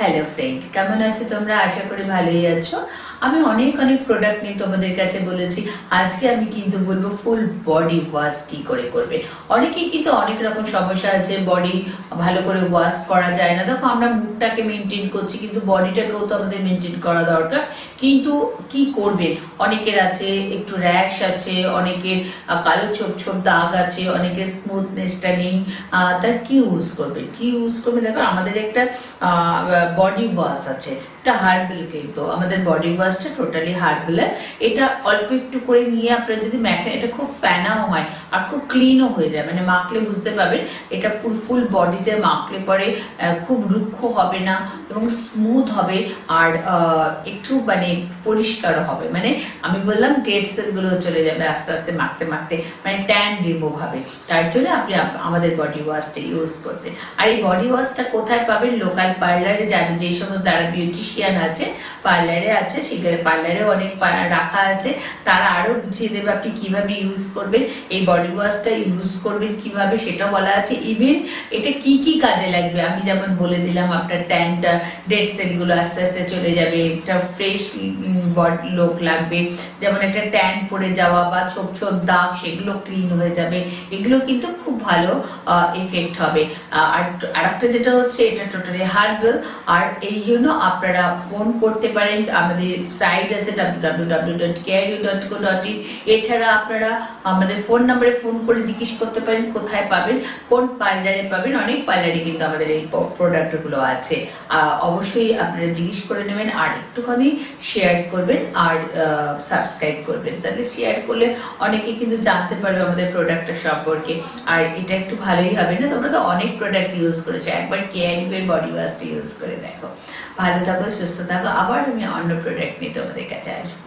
Hello friend কেমন আছো তোমরা? আশা করি ভালোই আছো। আমি অনেক অনেক প্রোডাক্ট নিয়ে তোমাদের কাছে বলেছি। আজকে আমি কিন্তু বলব ফুল বডি ওয়াশ কি করে করবে অনেকেই কিন্তু অনেক রকম সমস্যা আছে বডি ভালো করে ওয়াশ করা যায় না। দেখো, আমরা মুখটাকে মেনটেন করছি, কিন্তু বডিটাকেও তো আমাদের মেনটেন করা দরকার। কিন্তু কি করবেন? অনেকের আছে, একটু র্যাশ আছে, অনেকের কালো ছোপ ছোপ দাগ আছে, অনেকের স্মুথনেসটা নেই। তার কি ইউজ করবেন? কি ইউজ করবে দেখো, আমাদের একটা বডি ওয়াশ আছে। এটা হার্বাল কিন্তু, আমাদের বডি ওয়াশটা টোটালি হার্বালের এটা অল্প একটু করে নিয়ে আপনারা যদি ম্যাখেন এটা খুব ফ্যানাও হয় আর খুব ক্লিনও হয়ে যায়। মানে মাখলে বুঝতে পারবেন, এটা ফুল বডিতে মাখলে পরে খুব রুক্ষ হবে না এবং স্মুথ হবে আর একটু মানে পরিষ্কার হবে। মানে আমি বললাম ডেড সেলগুলো চলে যাবে আস্তে আস্তে মাখতে মাখতে মানে ট্যান রিমুভ হবে। তার জন্য আপনি আমাদের বডি ওয়াশটা ইউজ করবেন। আর এই বডি ওয়াশটা কোথায় পাবেন? লোকাল পার্লারে যাদের যে সমস্ত যারা বিউটিশিয়ান আছে পার্লারে আছে, সেখানে পার্লারে অনেক রাখা আছে। তারা আরও বুঝিয়ে দেবে আপনি কীভাবে ইউজ করবেন, এই বডি ওয়াশটা ইউজ করবেন কীভাবে সেটা বলা আছে। ইভেন এটা কি কি কাজে লাগবে? আমি যেমন বলে দিলাম, আপনার ট্যানটা ডেড সেলগুলো আস্তে আস্তে চলে যাবে। একটা ফ্রেশ বডি, লোক লাগবে। যেমন একটা ট্যান পড়ে যাওয়া বা ছোপ ছোপ দাগ, সেগুলো ক্লিন হয়ে যাবে। এগুলো কিন্তু খুব ভালো এফেক্ট হবে। আর আরেকটা যেটা হচ্ছে, এটা টোটালি হার্বাল আর এই জন্য আপনারা ফোন করতে পারেন, আমাদের সাইট আছে ডাব্লিউ ডট এছাড়া আপনারা আমাদের ফোন নাম্বারে ফোন করে জিজ্ঞেস করতে পারেন, কোথায় পাবেন, কোন পার্লারে পাবেন। অনেক পার্লারে কিন্তু আমাদের এই প্রোডাক্টগুলো আছে। অবশ্যই আপনারা জিজ্ঞেস করে নেবেন আর একটুখানি শেয়ার করবেন আর সাবস্ক্রাইব করবেন। তাহলে শেয়ার করলে অনেকে কিন্তু জানতে পারবে আমাদের প্রোডাক্টের সম্পর্কে। আর এটা একটু ভালোই হবে না? তোমরা তো অনেক প্রোডাক্ট ইউজ করেছ। একবার কেয়ারিবের বডি ওয়াশটা ইউজ করে দেখো। ভালো থাকো, সুস্থ থাকো। আবার আমি অন্য প্রোডাক্ট নিয়ে তোমাদের কাছে আসব।